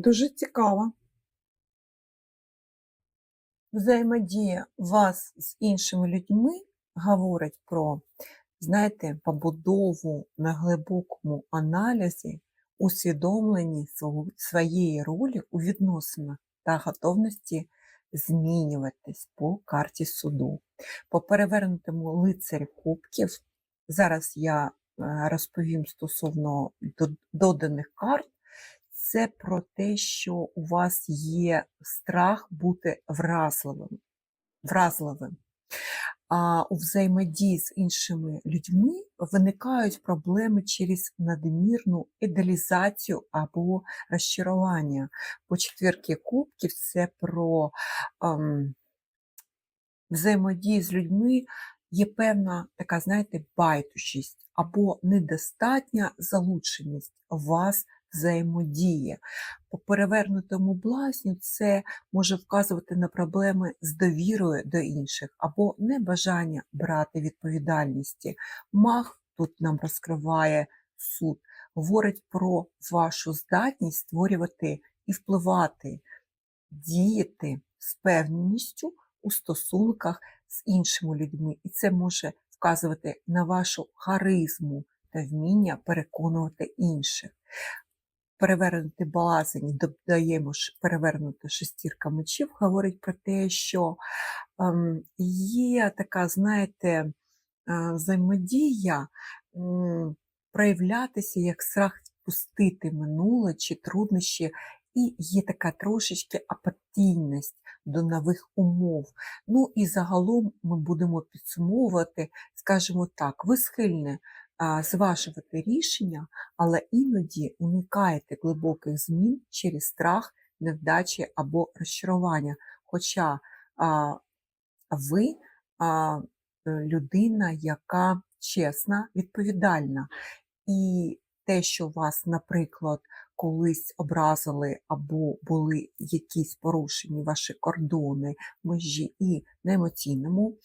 Дуже цікаво. Взаємодія вас з іншими людьми говорить про, знаєте, побудову на глибокому аналізі, усвідомленні своєї ролі у відносинах та готовності змінюватись по карті суду. По перевернутому лицарі кубків зараз я е, розповім стосовно доданих карт. Це про те, що у вас є страх бути вразливим. вразливим. А у взаємодії з іншими людьми виникають проблеми через надмірну ідеалізацію або розчарування. По четвірки кубків це про ем, взаємодії з людьми є певна така, знаєте, байдужість або недостатня залученість вас взаємодії. По перевернутому блазню це може вказувати на проблеми з довірою до інших або небажання брати відповідальності. Маг тут нам розкриває суд, говорить про вашу здатність створювати і впливати, діяти з певністю у стосунках з іншими людьми. І це може вказувати на вашу харизму та вміння переконувати інших. Перевернути балазень, додаємо перевернута шестірка мечів, говорить про те, що ем, є така, знаєте, е, взаємодія проявлятися як страх відпустити минуле чи труднощі, і є така трошечки апатійність до нових умов. Ну і загалом ми будемо підсумовувати, скажімо так, ви схильні зважувати рішення, але іноді уникаєте глибоких змін через страх, невдачі або розчарування. Хоча а, ви а, е, людина, яка чесна, відповідальна. І те, що вас, наприклад, колись образили або були якісь порушені ваші кордони, межі і на емоційному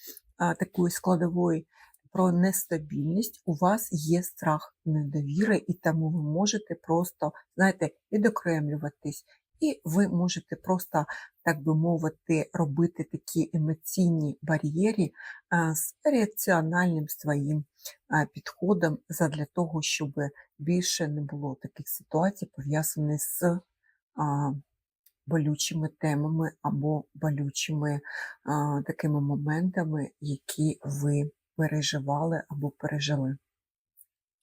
такої складової про нестабільність, у вас є страх недовіри, і тому ви можете просто, знаєте, відокремлюватись, і ви можете просто, так би мовити, робити такі емоційні бар'єри з реакціональним своїм підходом задля того, щоб більше не було таких ситуацій, пов'язаних з болючими темами або болючими такими моментами, які ви переживали або пережили.